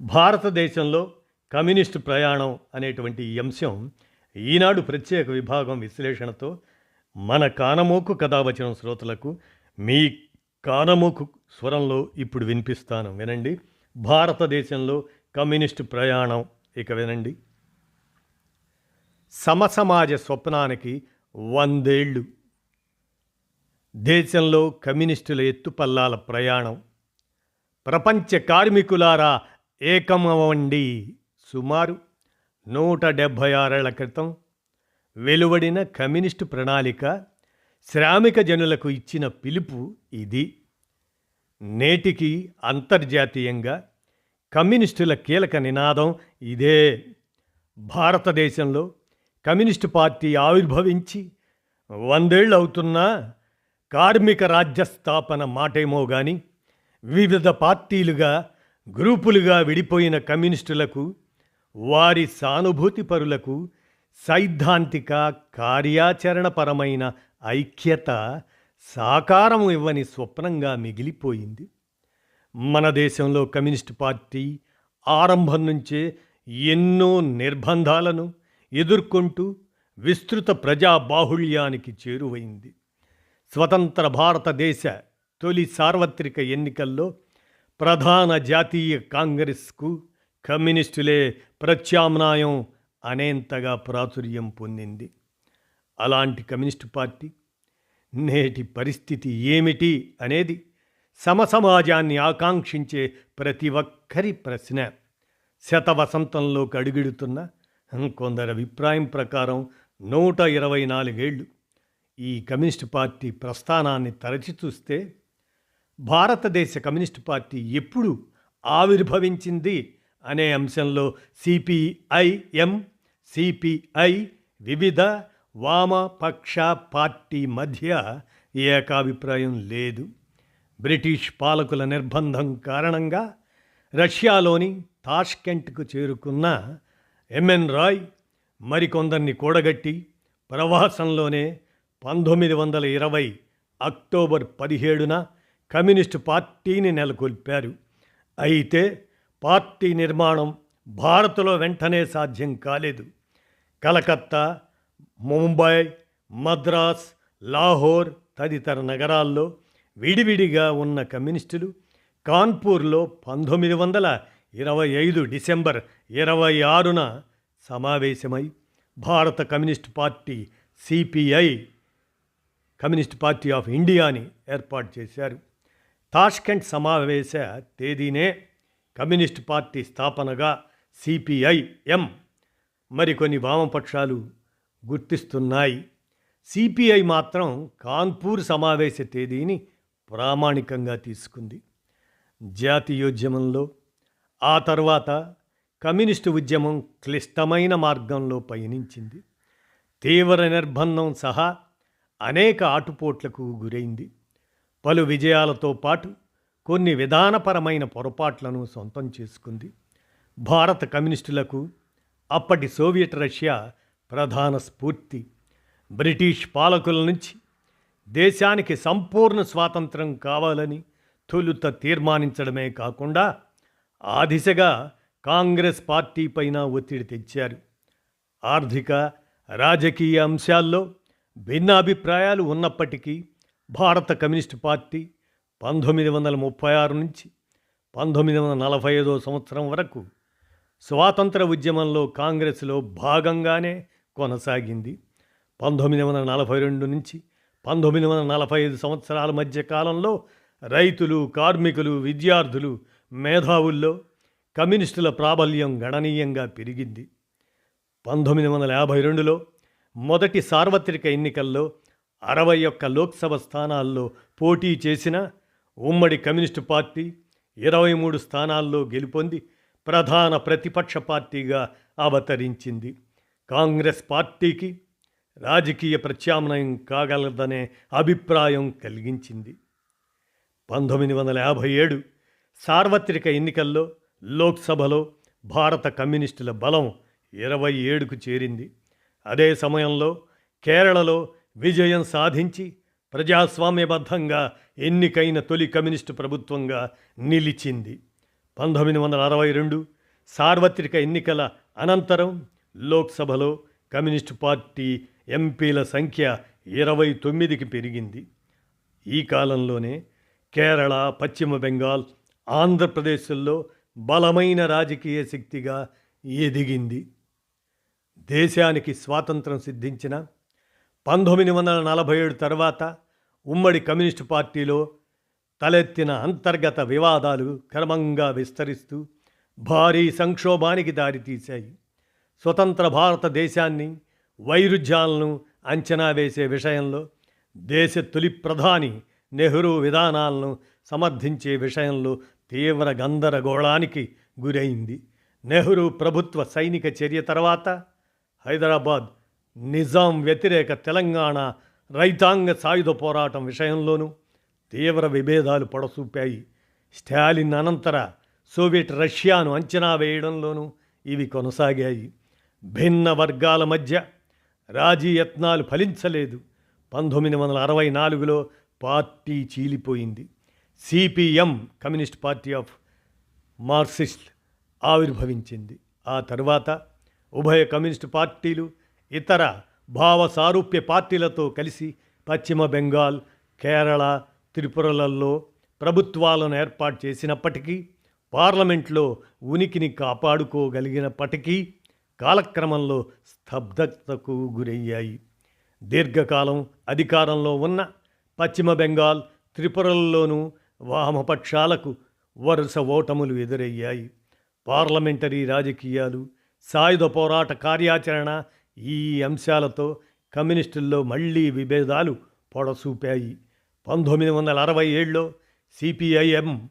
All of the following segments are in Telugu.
భారతదేశంలో కమ్యూనిస్టు ప్రయాణం అనేటువంటి ఈ అంశం ఈనాడు ప్రత్యేక విభాగం విశ్లేషణతో మన కానమోకు కథావచనం శ్రోతలకు మీ కానమోకు స్వరంలో ఇప్పుడు వినిపిస్తాను. వినండి. భారతదేశంలో కమ్యూనిస్టు ప్రయాణం. ఇక వినండి. సమసమాజ స్వప్నానికి వందేళ్ళు. దేశంలో కమ్యూనిస్టుల ఎత్తుపల్లాల ప్రయాణం. ప్రపంచ కార్మికులారా ఏకమవండి సుమారు నూట డెబ్భై ఆరేళ్ళ క్రితం వెలువడిన కమ్యూనిస్టు ప్రణాళిక శ్రామిక జనులకు ఇచ్చిన పిలుపు ఇది. నేటికి అంతర్జాతీయంగా కమ్యూనిస్టుల కీలక నినాదం ఇదే. భారతదేశంలో కమ్యూనిస్టు పార్టీ ఆవిర్భవించి వందేళ్ళు అవుతున్నా కార్మిక రాజ్య స్థాపన మాటేమో కానీ వివిధ పార్టీలుగా గ్రూపులుగా విడిపోయిన కమ్యూనిస్టులకు వారి సానుభూతిపరులకు సైద్ధాంతిక కార్యాచరణపరమైన ఐక్యత సాకారం ఇవ్వని స్వప్నంగా మిగిలిపోయింది. మన దేశంలో కమ్యూనిస్ట్ పార్టీ ఆరంభం నుంచే ఎన్నో నిర్బంధాలను ఎదుర్కొంటూ విస్తృత ప్రజాబాహుళ్యానికి చేరువైంది. స్వతంత్ర భారతదేశ తొలి సార్వత్రిక ఎన్నికల్లో ప్రధాన జాతీయ కాంగ్రెస్కు కమ్యూనిస్టులే ప్రత్యామ్నాయం అనేంతగా ప్రాచుర్యం పొందింది. అలాంటి కమ్యూనిస్టు పార్టీ నేటి పరిస్థితి ఏమిటి అనేది సమసమాజాన్ని ఆకాంక్షించే ప్రతి ఒక్కరి ప్రశ్న. శతవసంతంలోకి అడుగిడుతున్న కొందరి అభిప్రాయం ప్రకారం నూట ఇరవై నాలుగేళ్ళు ఈ కమ్యూనిస్టు పార్టీ ప్రస్థానాన్ని తరచి చూస్తే భారతదేశ కమ్యూనిస్టు పార్టీ ఎప్పుడు ఆవిర్భవించింది అనే అంశంలో సిపిఐఎం సిపిఐ వివిధ వామపక్ష పార్టీ మధ్య ఏకాభిప్రాయం లేదు. బ్రిటిష్ పాలకుల నిర్బంధం కారణంగా రష్యాలోని తాష్కెంట్కు చేరుకున్న ఎంఎన్ రాయ్ మరికొందరిని కూడగట్టి ప్రవాసంలోనే పంతొమ్మిది వందల ఇరవై అక్టోబర్ పదిహేడున కమ్యూనిస్టు పార్టీని నెలకొల్పారు. అయితే పార్టీ నిర్మాణం భారత్లో వెంటనే సాధ్యం కాలేదు. కలకత్తా ముంబై మద్రాస్ లాహోర్ తదితర నగరాల్లో విడివిడిగా ఉన్న కమ్యూనిస్టులు కాన్పూర్లో పంతొమ్మిది వందల ఇరవై ఐదు డిసెంబర్ ఇరవై ఆరున సమావేశమై భారత communist party CPI communist party of ఇండియాని ఏర్పాటు చేశారు. తాష్కెంట్ సమావేశ తేదీనే కమ్యూనిస్ట్ పార్టీ స్థాపనగా సిపిఐఎం మరికొన్ని వామపక్షాలు గుర్తిస్తున్నాయి. సిపిఐ మాత్రం కాన్పూర్ సమావేశ తేదీని ప్రామాణికంగా తీసుకుంది. జాతీయోద్యమంలో ఆ తర్వాత కమ్యూనిస్టు ఉద్యమం క్లిష్టమైన మార్గంలో పయనించింది. తీవ్ర నిర్బంధం సహా అనేక ఆటుపోట్లకు గురైంది. పలు విజయాలతో పాటు కొన్ని విధానపరమైన పొరపాట్లను సొంతం చేసుకుంది. భారత కమ్యూనిస్టులకు అప్పటి సోవియట్ రష్యా ప్రధాన స్ఫూర్తి. బ్రిటిష్ పాలకుల నుంచి దేశానికి సంపూర్ణ స్వాతంత్రం కావాలని తొలుత తీర్మానించడమే కాకుండా ఆ దిశగా కాంగ్రెస్ పార్టీ పైన ఒత్తిడి తెచ్చారు. ఆర్థిక రాజకీయ అంశాల్లో భిన్నాభిప్రాయాలు ఉన్నప్పటికీ భారత కమ్యూనిస్టు పార్టీ పంతొమ్మిది వందల ముప్పై ఆరు నుంచి పంతొమ్మిది వందల నలభై ఐదో సంవత్సరం వరకు స్వాతంత్ర ఉద్యమంలో కాంగ్రెస్లో భాగంగానే కొనసాగింది. పంతొమ్మిది వందల నలభై రెండు నుంచి పంతొమ్మిది వందల నలభై ఐదు సంవత్సరాల మధ్య కాలంలో రైతులు కార్మికులు విద్యార్థులు మేధావుల్లో కమ్యూనిస్టుల ప్రాబల్యం గణనీయంగా పెరిగింది. పంతొమ్మిది వందల యాభై రెండులో మొదటి సార్వత్రిక ఎన్నికల్లో అరవై ఒక్క లోక్సభ స్థానాల్లో పోటీ చేసిన ఉమ్మడి కమ్యూనిస్టు పార్టీ ఇరవై మూడు స్థానాల్లో గెలుపొంది ప్రధాన ప్రతిపక్ష పార్టీగా అవతరించింది. కాంగ్రెస్ పార్టీకి రాజకీయ ప్రత్యామ్నాయం కాగలదనే అభిప్రాయం కలిగించింది. పంతొమ్మిది వందల యాభై ఏడు సార్వత్రిక ఎన్నికల్లో లోక్సభలో భారత కమ్యూనిస్టుల బలం ఇరవై ఏడుకు చేరింది. అదే సమయంలో కేరళలో విజయం సాధించి ప్రజాస్వామ్యబద్ధంగా ఎన్నికైన తొలి కమ్యూనిస్టు ప్రభుత్వంగా నిలిచింది. పంతొమ్మిది వందల అరవై రెండు సార్వత్రిక ఎన్నికల అనంతరం లోక్సభలో కమ్యూనిస్టు పార్టీ ఎంపీల సంఖ్య ఇరవై తొమ్మిదికి పెరిగింది. ఈ కాలంలోనే కేరళ పశ్చిమ బెంగాల్ ఆంధ్రప్రదేశ్లో బలమైన రాజకీయ శక్తిగా ఎదిగింది. దేశానికి స్వాతంత్రం సిద్ధించిన పంతొమ్మిది వందల నలభై ఏడు తర్వాత ఉమ్మడి కమ్యూనిస్టు పార్టీలో తలెత్తిన అంతర్గత వివాదాలు క్రమంగా విస్తరిస్తూ భారీ సంక్షోభానికి దారితీశాయి. స్వతంత్ర భారతదేశాన్ని వైరుధ్యాలను అంచనా వేసే విషయంలో దేశ తొలి ప్రధాని నెహ్రూ విధానాలను సమర్థించే విషయంలో తీవ్ర గందరగోళానికి గురైంది. నెహ్రూ ప్రభుత్వ సైనిక చర్య తర్వాత హైదరాబాద్ నిజాం వ్యతిరేక తెలంగాణ రైతాంగ సాయుధ పోరాటం విషయంలోనూ తీవ్ర విభేదాలు పొడసూపాయి. స్టాలిన్ అనంతర సోవియట్ రష్యాను అంచనా వేయడంలోనూ ఇవి కొనసాగాయి. భిన్న వర్గాల మధ్య రాజీ యత్నాలు ఫలించలేదు. పంతొమ్మిది వందల అరవై నాలుగులో party చీలిపోయింది. CPM Communist Party of Marxist ఆవిర్భవించింది. ఆ తర్వాత ఉభయ కమ్యూనిస్టు పార్టీలు ఇతర భావ సారూప్య పార్టీలతో కలిసి పశ్చిమ బెంగాల్ కేరళ త్రిపురలలో ప్రభుత్వాలను ఏర్పాటు చేసినప్పటికీ పార్లమెంట్లో ఉనికిని కాపాడుకోగలిగినప్పటికీ కాలక్రమంలో స్తబ్దతకు గురయ్యాయి. దీర్ఘకాలం అధికారంలో ఉన్న పశ్చిమ బెంగాల్ త్రిపురలలోనూ వామపక్షాలకు వరుస ఓటములు ఎదురయ్యాయి. పార్లమెంటరీ రాజకీయాలు సాయుధ పోరాట కార్యాచరణ ఈ అంశాలతో కమ్యూనిస్టుల్లో మళ్ళీ విభేదాలు పొడసూపాయి. పంతొమ్మిది వందల అరవై ఏడులో సిపిఐఎం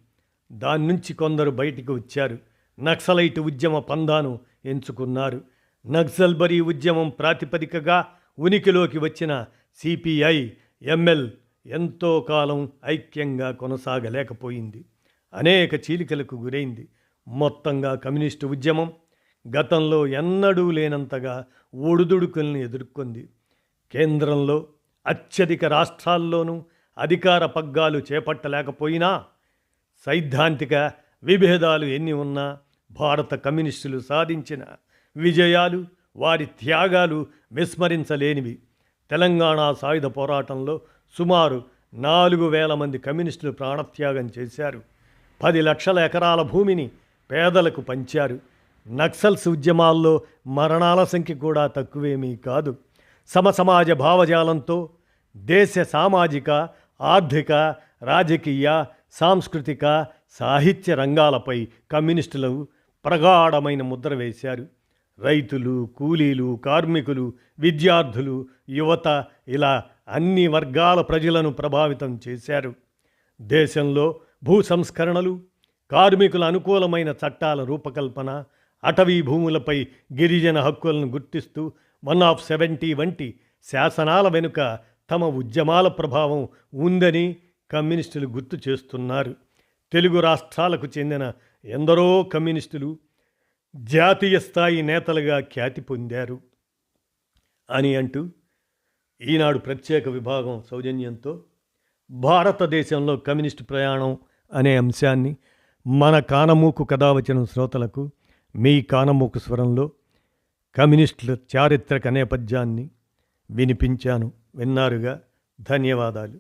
దాని నుంచి కొందరు బయటికి వచ్చారు. నక్సలైట్ ఉద్యమ పందాను ఎంచుకున్నారు. నక్సల్బరీ ఉద్యమం ప్రాతిపదికగా ఉనికిలోకి వచ్చిన సిపిఐ ఎంఎల్ ఎంతో కాలం ఐక్యంగా కొనసాగలేకపోయింది. అనేక చీలికలకు గురైంది. మొత్తంగా కమ్యూనిస్టు ఉద్యమం గతంలో ఎన్నడూ లేనంతగా ఒడుదుడుకుల్ని ఎదుర్కొంది. కేంద్రంలో అత్యధిక రాష్ట్రాల్లోనూ అధికార పగ్గాలు చేపట్టలేకపోయినా సైద్ధాంతిక విభేదాలు ఎన్ని ఉన్నా భారత కమ్యూనిస్టులు సాధించిన విజయాలు వారి త్యాగాలు విస్మరించలేనివి. తెలంగాణ సాయుధ పోరాటంలో సుమారు నాలుగు వేల మంది కమ్యూనిస్టులు ప్రాణత్యాగం చేశారు. పది లక్షల ఎకరాల భూమిని పేదలకు పంచారు. నక్సల్స్ ఉద్యమాల్లో మరణాల సంఖ్య కూడా తక్కువేమీ కాదు. సమసమాజ భావజాలంతో దేశ సామాజిక ఆర్థిక రాజకీయ సాంస్కృతిక సాహిత్య రంగాలపై కమ్యూనిస్టులు ప్రగాఢమైన ముద్ర వేశారు. రైతులు కూలీలు కార్మికులు విద్యార్థులు యువత ఇలా అన్ని వర్గాల ప్రజలను ప్రభావితం చేశారు. దేశంలో భూ సంస్కరణలు కార్మికుల అనుకూలమైన చట్టాల రూపకల్పన అటవీ భూములపై గిరిజన హక్కులను గుర్తిస్తూ వన్ ఆఫ్ సెవెంటీ వంటి శాసనాల వెనుక తమ ఉద్యమాల ప్రభావం ఉందని కమ్యూనిస్టులు గుర్తు చేస్తున్నారు. తెలుగు రాష్ట్రాలకు చెందిన ఎందరో కమ్యూనిస్టులు జాతీయ స్థాయి నేతలుగా ఖ్యాతి పొందారు. అని అంటూ ఈనాడు ప్రత్యేక విభాగం సౌజన్యంతో భారతదేశంలో కమ్యూనిస్టు ప్రయాణం అనే అంశాన్ని మన కానమూకు కథ వచ్చిన శ్రోతలకు మీ కానమూకు స్వరంలో కమ్యూనిస్టుల చారిత్రక నేపథ్యాన్ని వినిపించాను. విన్నారుగా. ధన్యవాదాలు.